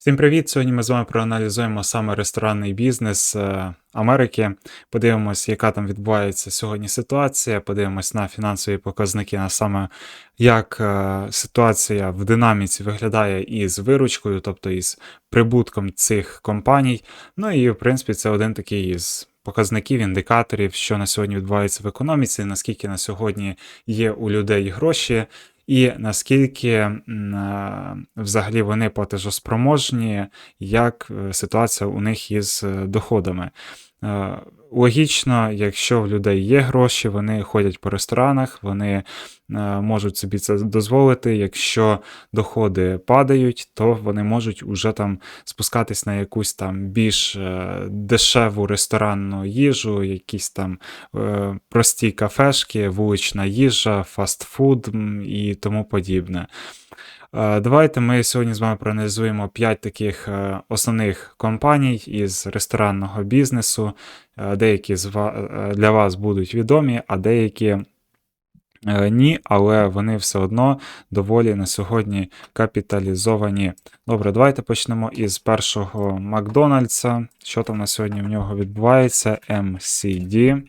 Всім привіт! Сьогодні ми з вами проаналізуємо саме ресторанний бізнес е, Америки. Подивимось, яка там відбувається сьогодні ситуація. Подивимось на фінансові показники, на саме як е, ситуація в динаміці виглядає із виручкою, тобто із прибутком цих компаній. Ну і в принципі це один такий із показників, індикаторів, що на сьогодні відбувається в економіці, наскільки на сьогодні є у людей гроші. І наскільки е, взагалі вони платежоспроможні, як е, ситуація у них із е, доходами. Е, Логічно, якщо в людей є гроші, вони ходять по ресторанах, вони е, можуть собі це дозволити. Якщо доходи падають, то вони можуть уже там спускатись на якусь там більш е, дешеву ресторанну їжу, якісь там прості кафешки, вулична їжа, фастфуд і тому подібне. Е, Давайте ми сьогодні з вами проаналізуємо 5 таких е, основних компаній із ресторанного бізнесу. Е, Деякі для вас будуть відомі, а деякі ні, але вони все одно доволі на сьогодні капіталізовані. Добре, давайте почнемо із першого Макдональдса. Що там на сьогодні в нього відбувається? MCD.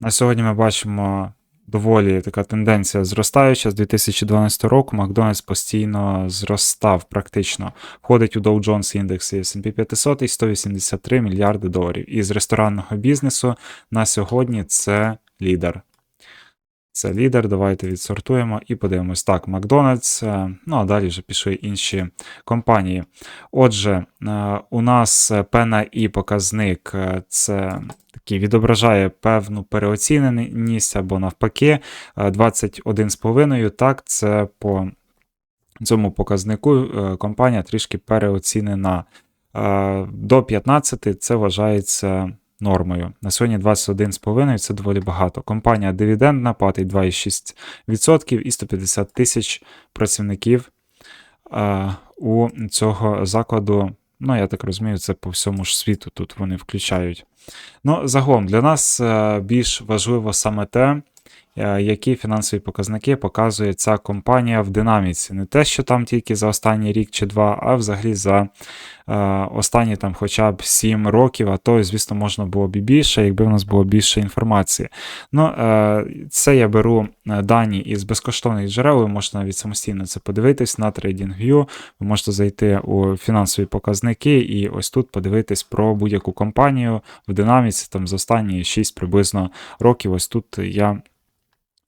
На сьогодні ми бачимо доволі така тенденція зростаюча. З 2012 року Макдональдс постійно зростав практично. Входить у Dow Jones індекс S&P 500 і 183 мільярди доларів. І з ресторанного бізнесу на сьогодні це лідер. Це лідер. Давайте відсортуємо і подивимось. Так, Макдональдс, е, ну а далі вже пішли інші компанії. Отже, е, у нас пена і показник е, це такий відображає певну переоціненість або навпаки е, 21,5. Так, це по цьому показнику компанія трішки переоцінена. До 15 це вважається нормою. На сьогодні 21,5 це доволі багато. Компанія дивідендна платить 2,6% і 150 тисяч працівників е, у цього закладу. Ну, я так розумію, це по всьому ж світу тут вони включають. Ну, загалом для нас е, більш важливо саме те, які фінансові показники показує ця компанія в динаміці. Не те, що там тільки за останній рік чи два, а взагалі за е, останні там хоча б 7 років, а то, звісно, можна було б і більше, якби в нас було більше інформації. Ну, е, це я беру е, дані із безкоштовних джерел, ви можете навіть самостійно це подивитись на TradingView, ви можете зайти у фінансові показники і ось тут подивитись про будь-яку компанію в динаміці там за останні 6 приблизно років. Ось тут я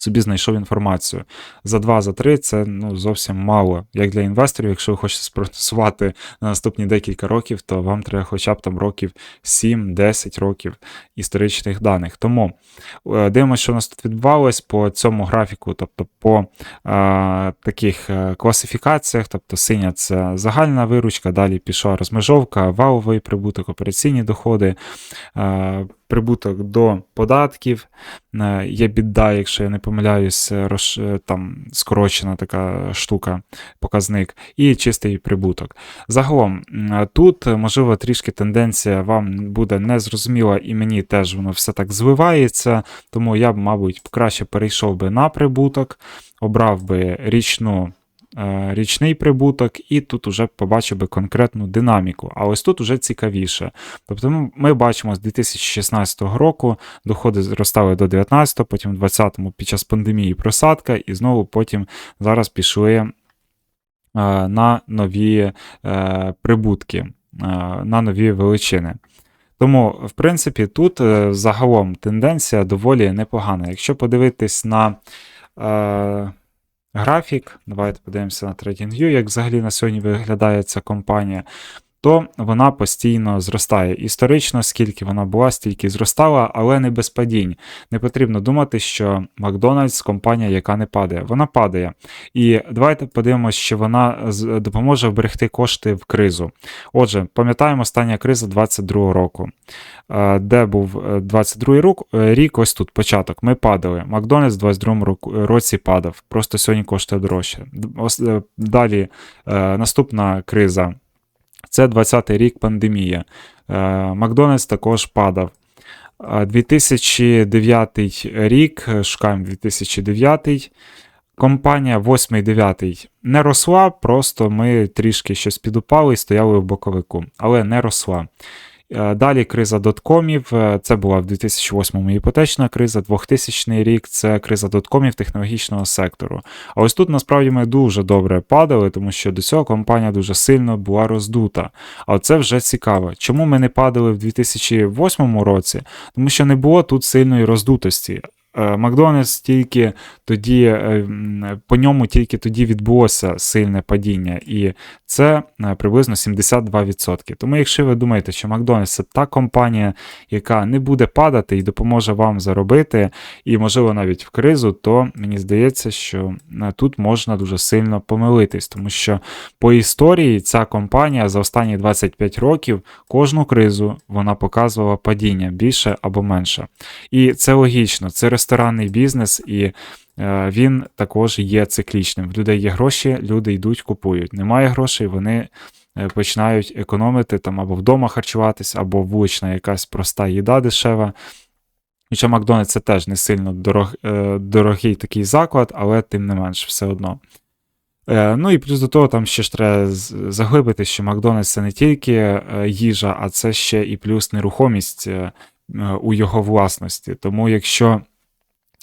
собі знайшов інформацію. За 2, за 3 це ну, зовсім мало. Як для інвесторів, якщо ви хочете спрогнозувати на наступні декілька років, то вам треба хоча б там років 7-10 років історичних даних. Тому е, дивимося, що у нас тут відбувалось по цьому графіку, тобто по е, таких е, класифікаціях, тобто синя це загальна виручка, далі пішла розмежовка, валовий прибуток, операційні доходи. Е, Прибуток до податків, е, є біда, якщо я не помиляюсь, е, роз, е, там скорочена така штука, показник, і чистий прибуток. Загалом, тут, можливо, трішки тенденція вам буде незрозуміла, і мені теж воно все так звивається, тому я б, мабуть, краще перейшов би на прибуток, обрав би річну. Е, Річний прибуток, і тут уже побачив би конкретну динаміку. А ось тут уже цікавіше. Тобто ми- ми бачимо з 2016 року доходи зростали до 19, потім в 20-му під час пандемії просадка, і знову потім зараз пішли е, на нові е, прибутки, на нові величини. Тому, в принципі, тут загалом тенденція доволі непогана. Якщо подивитись на графік, давайте подивимося на TradingView, як взагалі на сьогодні виглядає ця компанія, то вона постійно зростає. Історично, скільки вона була, стільки зростала, але не без падінь. Не потрібно думати, що Макдональдс компанія, яка не падає. Вона падає. І давайте подивимося, що вона допоможе вберегти кошти в кризу. Отже, пам'ятаємо остання криза 22 року. Е, Де був е, 22 рік, е, рік, ось тут початок. Ми падали. Макдональдс в 22 року- році падав. Просто сьогодні коштує дорожче. Е, Далі е, наступна криза. Це 20-й рік пандемія. Е, Макдональдс також падав. Е, 2009 рік, е, шукаємо 2009. компанія 8-9 не росла, просто ми трішки щось підупали і стояли в боковику, але не росла. Е, Далі криза доткомів, е, це була в 2008-му іпотечна криза, 2000 рік це криза доткомів технологічного сектору. А ось тут насправді ми дуже добре падали, тому що до цього компанія дуже сильно була роздута. А це вже цікаво. Чому ми не падали в 2008 році? Тому що не було тут сильної роздутості. Е, Макдональдс тільки тоді, е, по ньому тільки тоді відбулося сильне падіння, і це е, приблизно 72%. Тому, якщо ви думаєте, що Макдональдс це та компанія, яка не буде падати і допоможе вам заробити, і, можливо, навіть в кризу, то мені здається, що тут можна дуже сильно помилитись, тому що по історії ця компанія за останні 25 років кожну кризу вона показувала падіння більше або менше. І це логічно, це ресторанний бізнес, і е, він також є циклічним. В людей є гроші, люди йдуть, купують. Немає грошей, вони е, починають економити там або вдома харчуватись, або вулична якась проста їда дешева. Хоча Макдональдс це теж не сильно дорог, е, дорогий такий заклад, але тим не менш, все одно. Ну і плюс до того, там ще ж треба заглибити, що Макдональдс це не тільки їжа, а це ще і плюс нерухомість у його власності. Тому якщо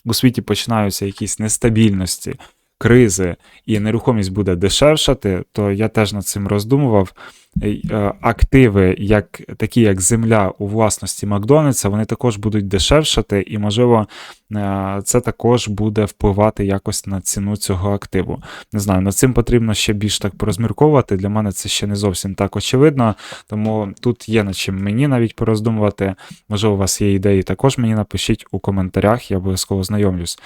у світі починаються якісь нестабільності, кризи, і нерухомість буде дешевшати, то я теж над цим роздумував. Е, Активи, як такі як земля у власності Макдональдса, вони також будуть дешевшати, і, можливо, е, це також буде впливати якось на ціну цього активу. Не знаю, над цим потрібно ще більш так порозмірковувати. Для мене це ще не зовсім так очевидно, тому тут є над чим мені навіть пороздумувати. Можливо, у вас є ідеї, також мені напишіть у коментарях, я обов'язково знайомлюсь.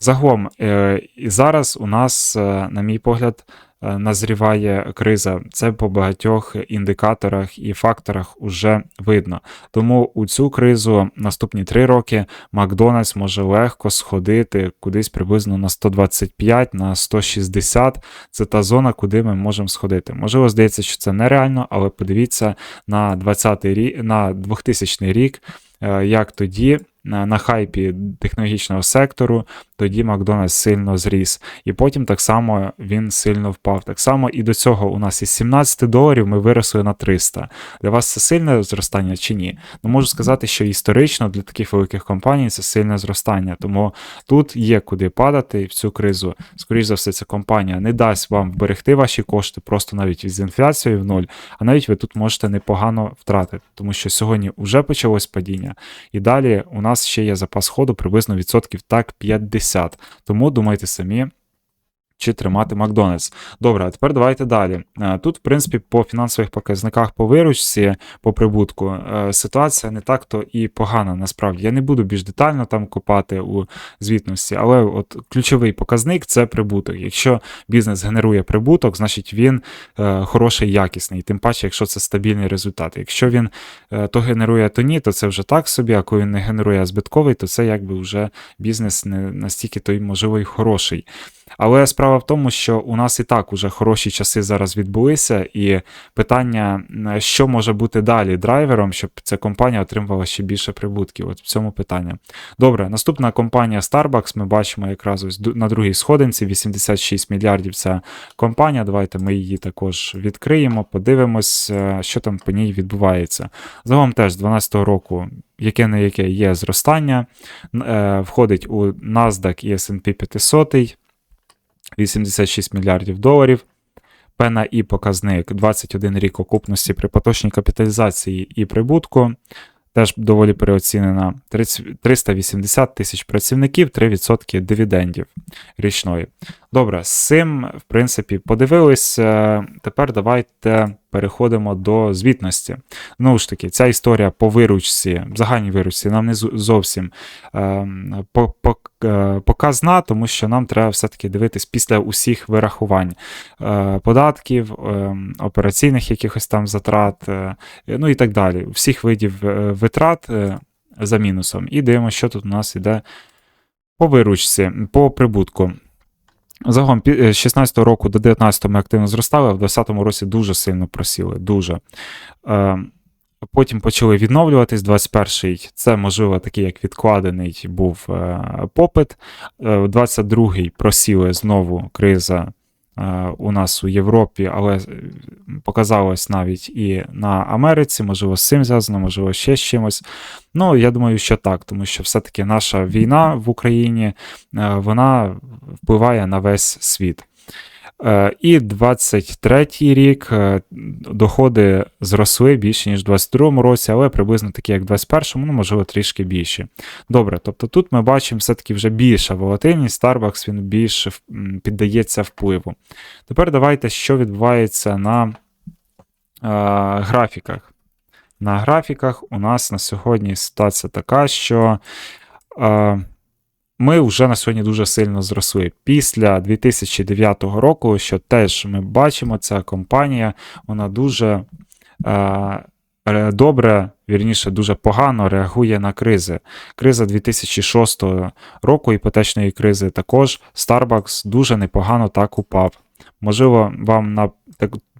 Загалом, е, зараз у нас, на мій погляд, назріває криза. Це по багатьох індикаторах і факторах уже видно. Тому у цю кризу наступні три роки Макдональдс може легко сходити кудись приблизно на 125, на 160. Це та зона, куди ми можемо сходити. Можливо, здається, що це нереально, але подивіться на 20 рік, на 2000 рік, е, як тоді. На хайпі технологічного сектору, тоді Макдональдс сильно зріс. І потім так само він сильно впав. Так само і до цього у нас із 17 доларів ми виросли на 300. Для вас це сильне зростання чи ні? Ну можу сказати, що історично для таких великих компаній це сильне зростання. Тому тут є куди падати в цю кризу. Скоріше за все, ця компанія не дасть вам вберегти ваші кошти просто навіть із інфляцією в нуль, а навіть ви тут можете непогано втратити, тому що сьогодні вже почалось падіння, і далі у нас ще є запас ходу приблизно відсотків так 50. Тому думайте самі. Чи тримати Макдональдс. Добре, а тепер давайте далі. Е, Тут, в принципі, по фінансових показниках по виручці, по прибутку, е, ситуація не так-то і погана насправді. Я не буду більш детально там копати у звітності, але от ключовий показник це прибуток. Якщо бізнес генерує прибуток, значить він е, хороший, якісний. Тим паче, якщо це стабільний результат. Якщо він то генерує, то ні, то це вже так собі, а коли він не генерує збитковий, то це якби вже бізнес не настільки той, можливо, хороший. Але справа в тому, що у нас і так уже хороші часи зараз відбулися, і питання, що може бути далі драйвером, щоб ця компанія отримувала ще більше прибутків. От в цьому питання. Добре, наступна компанія Starbucks. Ми бачимо якраз ось на другій сходинці 86 мільярдів. Ця компанія. Давайте ми її також відкриємо, подивимось, е, що там по ній відбувається. Загалом теж з 2012 року. Яке не яке є зростання, е, входить у NASDAQ і S&P 500, 86 мільярдів доларів. Пена І показник 21 рік окупності при поточній капіталізації і прибутку. Теж доволі переоцінена 380 тисяч працівників, 3% дивідендів річної. Добре, з цим, в принципі, подивились. Е, Тепер давайте переходимо до звітності. Знову ж таки, ця історія по виручці, загальній виручці, нам не зовсім е, по- по- е, показна, тому що нам треба все-таки дивитись після усіх вирахувань е, податків, е, операційних якихось там затрат, е, ну і так далі. Всіх видів е, витрат е, за мінусом. І дивимося, що тут у нас іде по виручці, по прибутку. Загалом е, з 16 року до 19 ми активно зростали, а в 20 році дуже сильно просіли. Дуже. Е, Потім почали відновлюватись. 21-й це можливо такий, як відкладений був е, попит. Е, 22-й просіли знову криза у нас у Європі, але е, показалось навіть і на Америці, можливо, з цим зв'язано, можливо, ще з чимось. Ну, я думаю, що так, тому що все-таки наша війна в Україні е, вона впливає на весь світ. Е, І 23-й рік е, доходи зросли більше, ніж в 22-му році, але приблизно такі, як в 21-му, ну, можливо, трішки більші. Добре, тобто тут ми бачимо все-таки вже більша волатильність, Starbucks він більше піддається впливу. Тепер давайте, що відбувається на е, графіках. На графіках у нас на сьогодні ситуація така, що е, ми вже на сьогодні дуже сильно зросли. Після 2009 року, що теж ми бачимо, ця компанія вона дуже е, добре, вірніше, дуже погано реагує на кризи. Криза 2006 року, іпотечної кризи, також Starbucks дуже непогано так упав. Можливо, вам на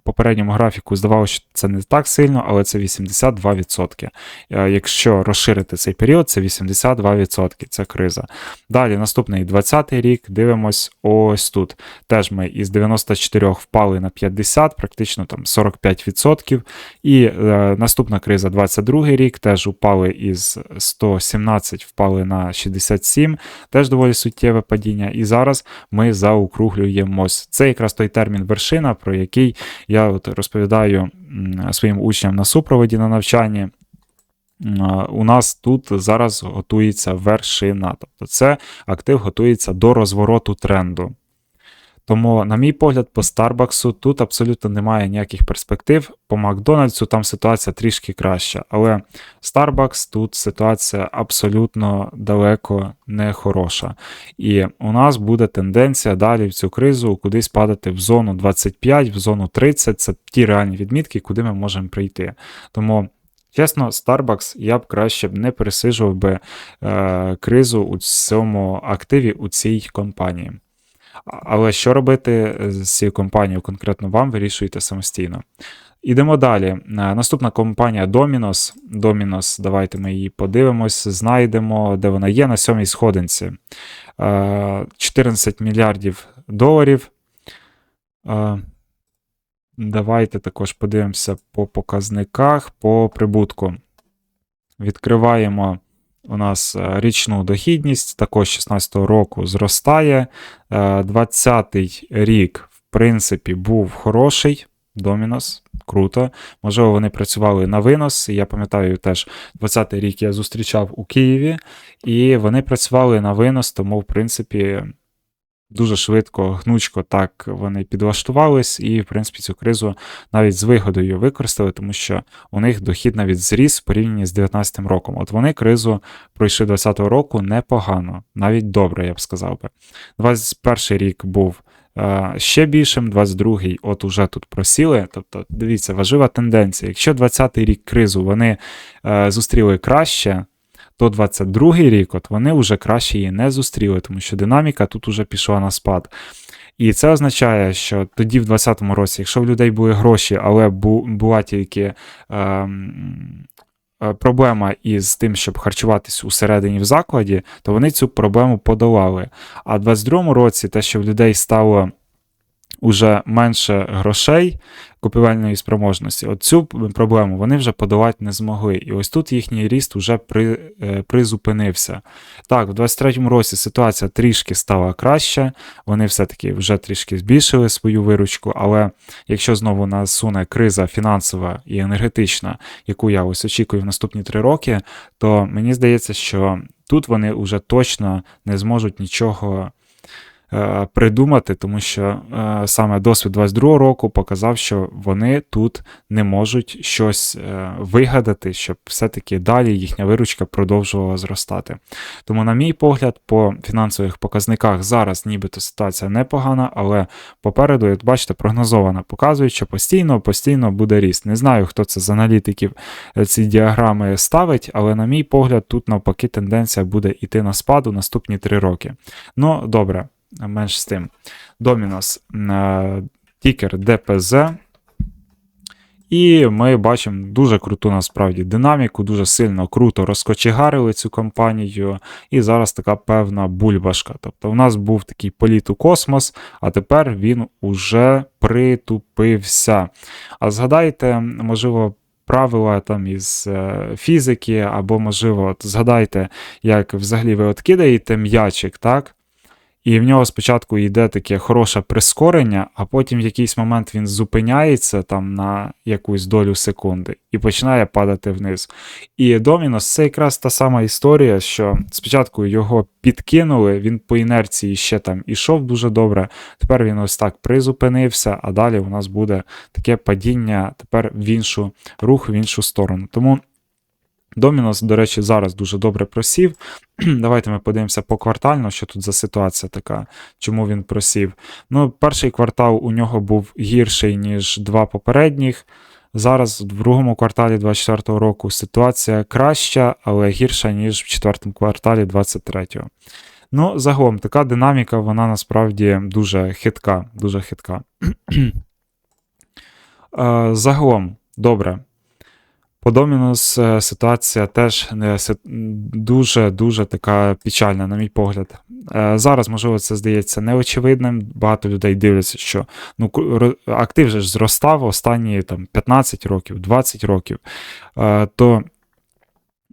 попередньому графіку здавалося, що це не так сильно, але це 82%. Е, Якщо розширити цей період, це 82%, це криза. Далі, наступний 20-й рік, дивимось ось тут. Теж ми із 94 впали на 50, практично там 45%. І е, наступна криза 22-й рік, теж упали із 117, впали на 67, теж доволі суттєве падіння. І зараз ми заокруглюємось. Це якраз той термін вершина, про який я от розповідаю своїм учням на супроводі на навчанні. У нас тут зараз готується вершина. Тобто це актив готується до розвороту тренду. Тому, на мій погляд, по Старбаксу тут абсолютно немає ніяких перспектив. По Макдональдсу там ситуація трішки краща. Але Starbucks тут ситуація абсолютно далеко не хороша. І у нас буде тенденція далі в цю кризу кудись падати в зону 25, в зону 30. Це ті реальні відмітки, куди ми можемо прийти. Тому. Чесно, Starbucks я б краще б не пересиджував би е, кризу у цьому активі у цій компанії. Але що робити з цією компанією, конкретно вам вирішуєте самостійно. Ідемо далі. Е, Наступна компанія Dominos. Dominos, давайте ми її подивимось, знайдемо, де вона є на сьомій сходинці. Е, 14 мільярдів доларів. Е, Давайте також подивимося по показниках, по прибутку. Відкриваємо у нас е, річну дохідність, також 16-го року зростає. Е, 20-й рік, в принципі, був хороший. Домінос, круто. Можливо, вони працювали на винос. Я пам'ятаю теж 20-й рік я зустрічав у Києві, і вони працювали на винос, тому, в принципі, дуже швидко, гнучко так вони підлаштувались, і, в принципі, цю кризу навіть з вигодою використали, тому що у них дохід навіть зріс в порівнянні з 19 роком. От вони кризу пройшли 20-го року непогано, навіть добре, я б сказав би. 21 рік був е, ще більшим, 22-й от уже тут просіли. Тобто, дивіться, важлива тенденція. Якщо 20-й рік кризу вони е, зустріли краще, то 22-й рік от вони вже краще її не зустріли, тому що динаміка тут уже пішла на спад. І це означає, що тоді, в 2020 році, якщо в людей були гроші, але була тільки ем, е, проблема із тим, щоб харчуватись усередині в закладі, то вони цю проблему подолали. А в 2022 році те, що в людей стало уже менше грошей купівельної спроможності, от цю проблему вони вже подолати не змогли. І ось тут їхній ріст вже при, е, призупинився. Так, в 23-му році ситуація трішки стала краще, вони все-таки вже трішки збільшили свою виручку, але якщо знову насуне криза фінансова і енергетична, яку я ось очікую в наступні три роки, то мені здається, що тут вони вже точно не зможуть нічого придумати, тому що е, саме досвід 22 року показав, що вони тут не можуть щось е, вигадати, щоб все-таки далі їхня виручка продовжувала зростати. Тому, на мій погляд, по фінансових показниках зараз нібито ситуація непогана, але попереду, як бачите, прогнозована, показують, що постійно, постійно буде ріст. Не знаю, хто це з аналітиків е, ці діаграми ставить, але, на мій погляд, тут навпаки тенденція буде йти на спаду наступні 3 роки. Ну, добре, менш з тим. Домінос, е, тікер ДПЗ. І ми бачимо дуже круту насправді динаміку, дуже сильно круто розкочегарили цю компанію, і зараз така певна бульбашка. Тобто, у нас був такий політ у космос, а тепер він уже притупився. А згадайте, можливо, правила там із е, фізики, або, можливо, от згадайте, як взагалі ви от кидаєте м'ячик, так? І в нього спочатку йде таке хороше прискорення, а потім в якийсь момент він зупиняється там на якусь долю секунди і починає падати вниз. І Домінос це якраз та сама історія, що спочатку його підкинули, він по інерції ще там ішов дуже добре. Тепер він ось так призупинився, а далі у нас буде таке падіння тепер в іншу рух, в іншу сторону. Тому. Домінос, до речі, зараз дуже добре просів. Давайте ми подивимося поквартально, що тут за ситуація така, чому він просів. Ну, перший квартал у нього був гірший, ніж два попередніх. Зараз, в другому кварталі 2024 року, ситуація краща, але гірша, ніж в четвертому кварталі 2023. Ну, загалом, така динаміка, вона насправді дуже хитка. Дуже хитка. Е, Загалом, добре. По Домінус е, ситуація теж дуже-дуже така печальна, на мій погляд. Е, Зараз, можливо, це здається неочевидним. Багато людей дивляться, що ну, актив же ж зростав останні там, 15 років, 20 років. Е, То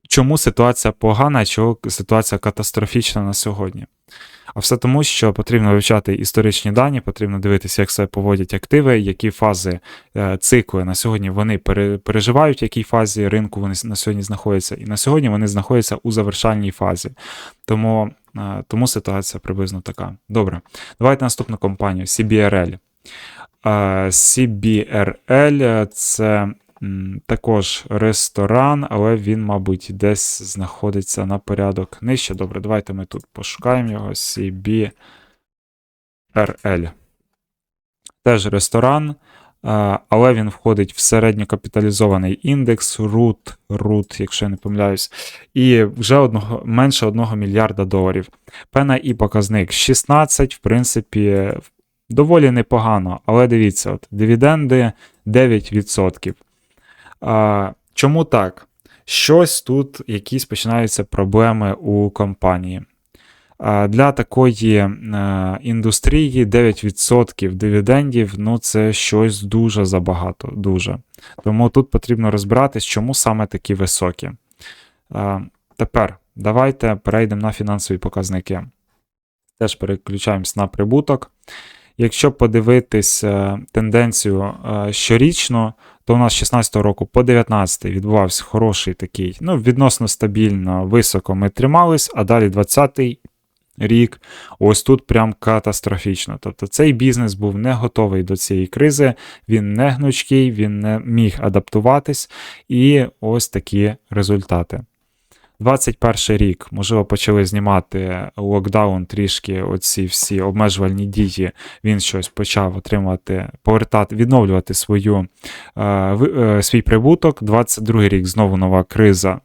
чому ситуація погана, чому ситуація катастрофічна на сьогодні? А все тому, що потрібно вивчати історичні дані, потрібно дивитися, як себе поводять активи, які фази е, цикли на сьогодні вони переживають, в якій фазі ринку вони на сьогодні знаходяться. І на сьогодні вони знаходяться у завершальній фазі. Тому, е, тому ситуація приблизно така. Добре, давайте наступну компанію CBRL. Е, CBRL це також ресторан, але він, мабуть, десь знаходиться на порядок нижче. Добре, давайте ми тут пошукаємо його. CBRL. Теж ресторан, е, але він входить в середньокапіталізований індекс RUT, RUT, якщо я не помиляюсь, і вже одного, менше 1 мільярда доларів. Пена і показник 16, в принципі, доволі непогано, але дивіться, от, дивіденди 9%. А, чому так? Щось тут, якісь починаються проблеми у компанії. Для такої е, індустрії 9% дивідендів ну це щось дуже забагато. Дуже. Тому тут потрібно розбиратись, чому саме такі високі. Тепер давайте перейдемо на фінансові показники. Теж переключаємось на прибуток. Якщо подивитись е, тенденцію е, щорічно, то у нас з 16 року по 19 відбувався хороший такий, ну, відносно стабільно, високо ми тримались, а далі 20-й рік, ось тут прям катастрофічно. Тобто цей бізнес був не готовий до цієї кризи, він не гнучкий, він не міг адаптуватись, і ось такі результати. 21 рік, можливо, почали знімати локдаун трішки, оці всі обмежувальні дії. Він щось почав отримати, повертати, відновлювати свою, е, е, свій прибуток. 22 рік знову нова криза.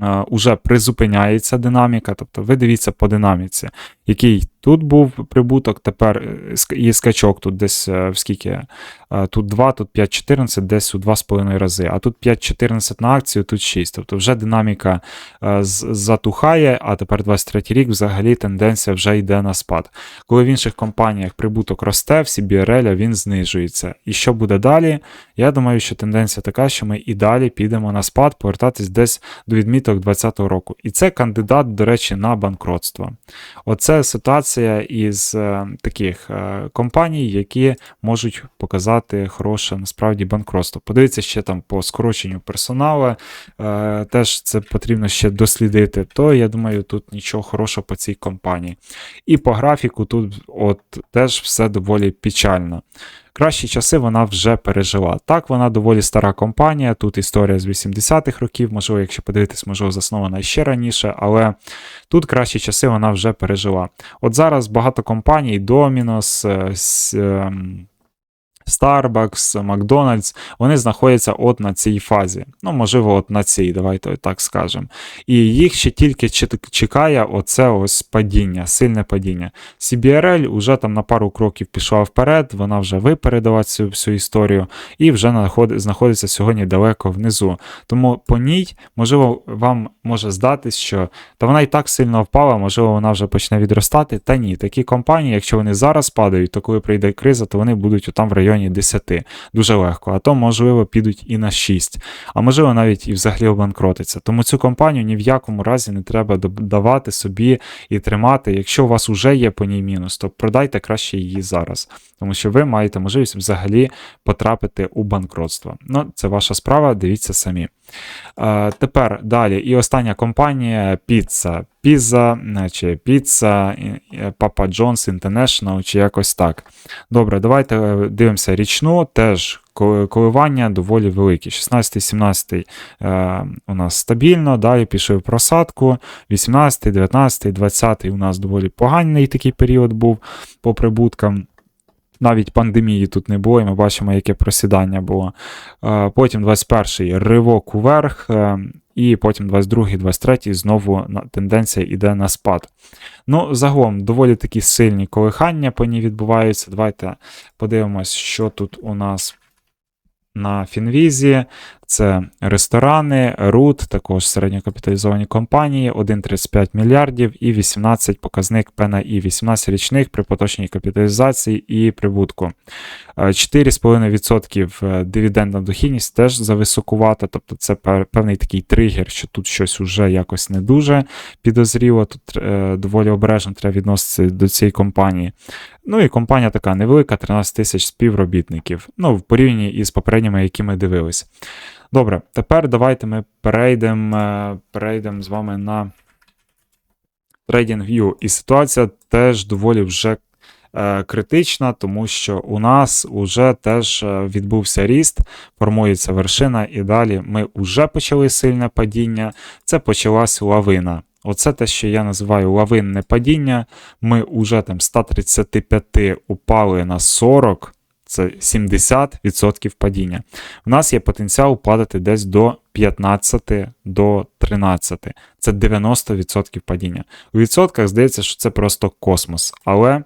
Е, уже призупиняється динаміка, тобто ви дивіться по динаміці, який тут був прибуток, тепер е, ск- є скачок тут десь е, в скільки? Е, Тут 2, тут 5,14, десь у 2,5 рази, а тут 5,14 на акцію, тут 6. Тобто вже динаміка е, затухає, а тепер 23 рік взагалі тенденція вже йде на спад. Коли в інших компаніях прибуток росте, в CBRL він знижується. І що буде далі? Я думаю, що тенденція така, що ми і далі підемо на спад, повертатись десь до відміток 2020 року. І це кандидат, до речі, на банкротство. Оце ситуація із е, таких е, компаній, які можуть показати хороше насправді банкротство. Подивіться ще там по скороченню персоналу, е, теж це потрібно ще дослідити. То я думаю, тут нічого хорошого по цій компанії. І по графіку тут от теж все доволі печально. Кращі часи вона вже пережила. Так, вона доволі стара компанія. Тут історія з 80-х років, можливо, якщо подивитись, можливо, заснована ще раніше, але тут кращі часи вона вже пережила. От зараз багато компаній, Dominos, е, ем, Starbucks, McDonald's, вони знаходяться от на цій фазі. Ну, можливо, от на цій, давайте так скажемо. І їх ще тільки чекає оце ось падіння, сильне падіння. CBRL уже там на пару кроків пішла вперед, вона вже випередила цю всю історію і вже знаходиться сьогодні далеко внизу. Тому по ній, можливо, вам може здатись, що та вона і так сильно впала, можливо, вона вже почне відростати. Та ні, такі компанії, якщо вони зараз падають, то коли прийде криза, то вони будуть там в районі 10. Дуже легко. А то, можливо, підуть і на 6. А можливо, навіть і взагалі обанкротиться. Тому цю компанію ні в якому разі не треба давати собі і тримати. Якщо у вас вже є по ній мінус, то продайте краще її зараз. Тому що ви маєте можливість взагалі потрапити у банкротство. Ну, це ваша справа, дивіться самі. Е, тепер далі. І остання компанія Pizza. Pizza, е, чи Pizza, е, Papa John's International, чи якось так. Добре, давайте дивимося річну. Теж коливання доволі великі. 16-17 е, у нас стабільно, далі пішли в просадку. 18, 19, 20 у нас доволі поганий такий період був по прибуткам. Навіть пандемії тут не було, і ми бачимо, яке просідання було. Е, Потім 21-й ривок уверх, е, і потім 22-й, 23-й знову тенденція йде на спад. Ну, загалом, доволі такі сильні колихання по ній відбуваються. Давайте подивимось, що тут у нас на Фінвізі. Це ресторани, РУТ, також середньокапіталізовані компанії, 1,35 мільярдів і 18 показник Пена і 18 річних при поточній капіталізації і прибутку. Е, 4,5% е, дивідендна дохідність теж зависокувата, тобто це певний такий тригер, що тут щось уже якось не дуже підозріло, тут е, доволі обережно треба відноситися до цієї компанії. Ну і компанія така невелика, 13 тисяч співробітників. Ну, в порівнянні із попередніми, які ми дивились. Добре, тепер давайте ми перейдемо е, перейдемо з вами на TradingView. І ситуація теж доволі вже е, критична, тому що у нас вже теж е, відбувся ріст, формується вершина, і далі ми вже почали сильне падіння. Це почалась лавина. Оце те, що я називаю лавинне падіння. Ми вже там 135 упали на 40, це 70% падіння. У нас є потенціал падати десь до 15 до 13. Це 90% падіння. У відсотках здається, що це просто космос. Але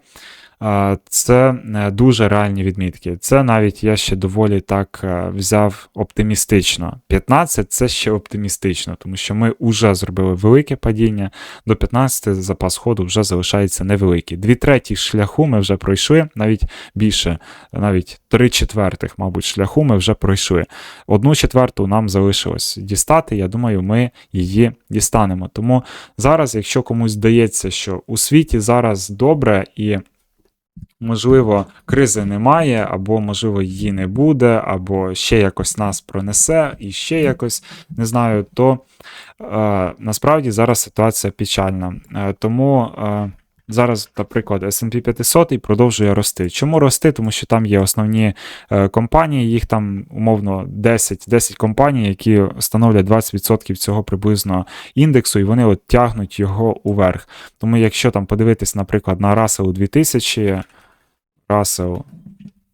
це е, дуже реальні відмітки. Це навіть я ще доволі так е, взяв оптимістично. 15 це ще оптимістично, тому що ми вже зробили велике падіння. До 15 запас ходу вже залишається невеликий. Дві треті шляху ми вже пройшли, навіть більше, навіть три четвертих, мабуть, шляху ми вже пройшли. Одну четверту нам залишилось дістати. Я думаю, ми її дістанемо. Тому зараз, якщо комусь здається, що у світі зараз добре і. Можливо, кризи немає, або, можливо, її не буде, або ще якось нас пронесе, і ще якось не знаю, то е, насправді зараз ситуація печальна. Е, тому е, зараз, наприклад, SP 500 продовжує рости. Чому рости? Тому що там є основні е, компанії, їх там умовно 10, 10 компаній, які становлять 20% цього приблизно індексу, і вони от тягнуть його уверх. Тому якщо там подивитись, наприклад, на Russell 2000. Russell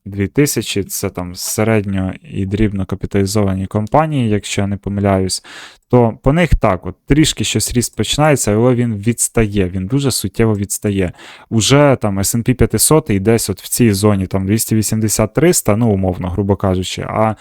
2000 це там середньо і дрібно капіталізовані компанії, якщо я не помиляюсь, то по них так, от трішки щось ріст починається, але він відстає, він дуже суттєво відстає. Уже там SP 500 і десь от в цій зоні там 280-300, ну умовно, грубо кажучи. а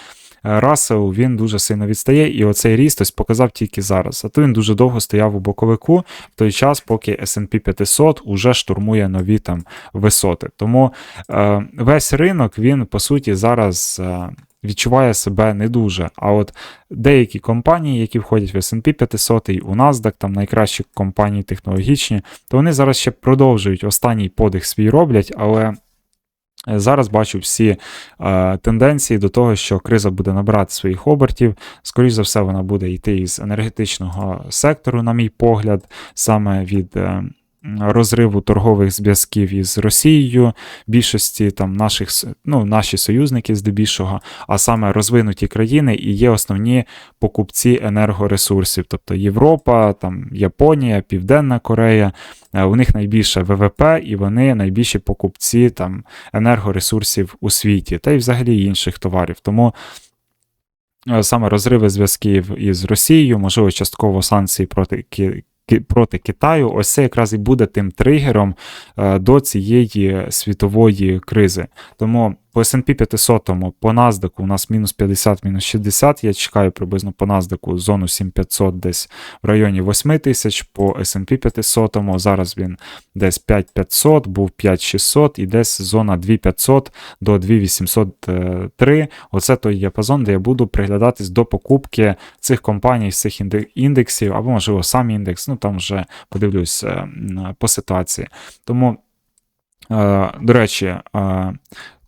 Рассел він дуже сильно відстає, і оцей ріст ось показав тільки зараз. А то він дуже довго стояв у боковику в той час, поки SP 500 уже штурмує нові там висоти. Тому е, весь ринок він по суті зараз. Е, Відчуває себе не дуже. А от деякі компанії, які входять в SP 500 і у NASDAQ, там найкращі компанії технологічні, то вони зараз ще продовжують останній подих свій роблять, але Зараз бачу всі е, тенденції до того, що криза буде набирати своїх обертів. Скоріше за все, вона буде йти із енергетичного сектору, на мій погляд, саме від е, розриву торгових зв'язків із Росією, більшості там наших ну, наші союзники здебільшого, а саме розвинуті країни і є основні покупці енергоресурсів, тобто Європа, там Японія, Південна Корея. е, У них найбільше ВВП, і вони найбільші покупці там енергоресурсів у світі, та й взагалі інших товарів. Тому е, саме розриви зв'язків із Росією, можливо, частково санкції проти проти Китаю, ось це якраз і буде тим тригером е, до цієї світової кризи. Тому по S&P 500, по NASDAQ у нас мінус 50, мінус 60. Я чекаю приблизно по NASDAQ зону 7500 десь в районі 8 тисяч. По S&P 500 зараз він десь 5500, був 5600 і десь зона 2500 до 2803. Оце той діапазон, де я буду приглядатись до покупки цих компаній, цих індексів, або, можливо, сам індекс. Ну там вже подивлюсь е, по ситуації. Тому, е, до речі, е,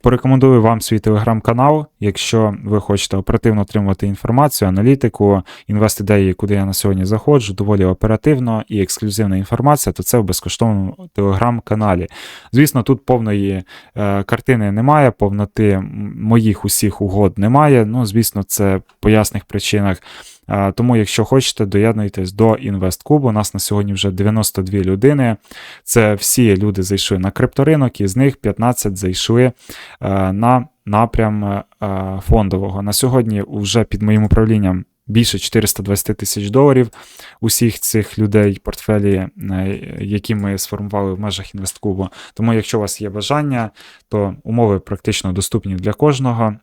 Порекомендую вам свій телеграм-канал, якщо ви хочете оперативно отримувати інформацію, аналітику, інвест-ідеї, куди я на сьогодні заходжу, доволі оперативно і ексклюзивна інформація, то це в безкоштовному телеграм-каналі. Звісно, тут повної е, картини немає, повноти моїх усіх угод немає. Ну, звісно, це по ясних причинах. Е, Тому, якщо хочете, доєднуйтесь до інвесткубу. У нас на сьогодні вже 92 людини. Це всі люди зайшли на крипторинок, і з них 15 зайшли на напрям е, фондового. На сьогодні вже під моїм управлінням більше 420 тисяч доларів усіх цих людей, портфелі, е, які ми сформували в межах інвесткубу. Тому, якщо у вас є бажання, то умови практично доступні для кожного.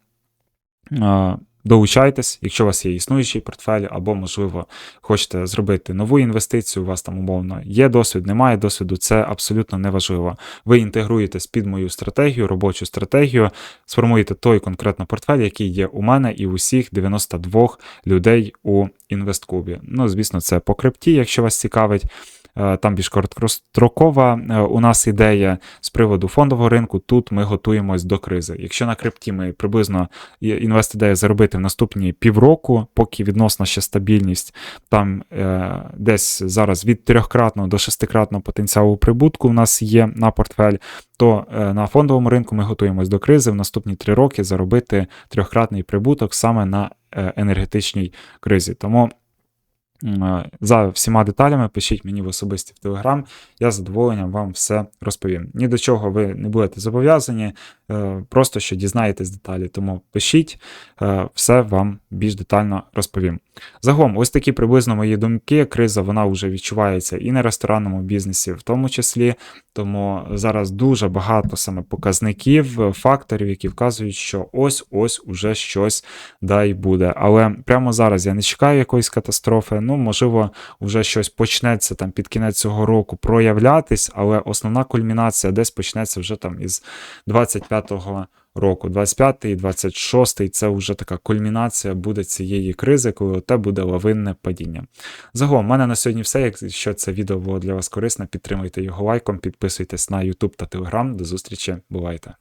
Долучайтесь, якщо у вас є існуючий портфель, або, можливо, хочете зробити нову інвестицію, у вас там умовно є досвід, немає досвіду, це абсолютно неважливо. Ви інтегруєтесь під мою стратегію, робочу стратегію, сформуєте той конкретно портфель, який є у мене і у всіх 92 людей у інвесткубі. Ну, звісно, це по крипті, якщо вас цікавить. Е, Там більш короткострокова е, у нас ідея з приводу фондового ринку. Тут ми готуємось до кризи. Якщо на крипті ми приблизно інвест-ідея заробити в наступні півроку, поки відносна ще стабільність, там е, десь зараз від трьохкратного до шестикратного потенціалу прибутку у нас є на портфель, то на фондовому ринку ми готуємось до кризи в наступні три роки заробити трьохкратний прибуток саме на енергетичній кризі. Тому за всіма деталями пишіть мені в особисті в Телеграм, я з задоволенням вам все розповім. Ні до чого ви не будете зобов'язані, е, просто що дізнаєтесь деталі. Тому пишіть, е, все вам більш детально розповім. Загалом, ось такі приблизно мої думки. Криза вона вже відчувається і на ресторанному бізнесі, в тому числі. Тому зараз дуже багато саме показників, е, факторів, які вказують, що ось-ось уже щось дай буде. Але прямо зараз я не чекаю якоїсь катастрофи. Ну, можливо, вже щось почнеться там під кінець цього року проявлятись, але основна кульмінація десь почнеться вже там із 25-го року. 25-й, 26-й це вже така кульмінація буде цієї кризи, коли те буде лавинне падіння. Загалом, в мене на сьогодні все. Якщо це відео було для вас корисне, підтримуйте його лайком, підписуйтесь на YouTube та Telegram. До зустрічі, бувайте!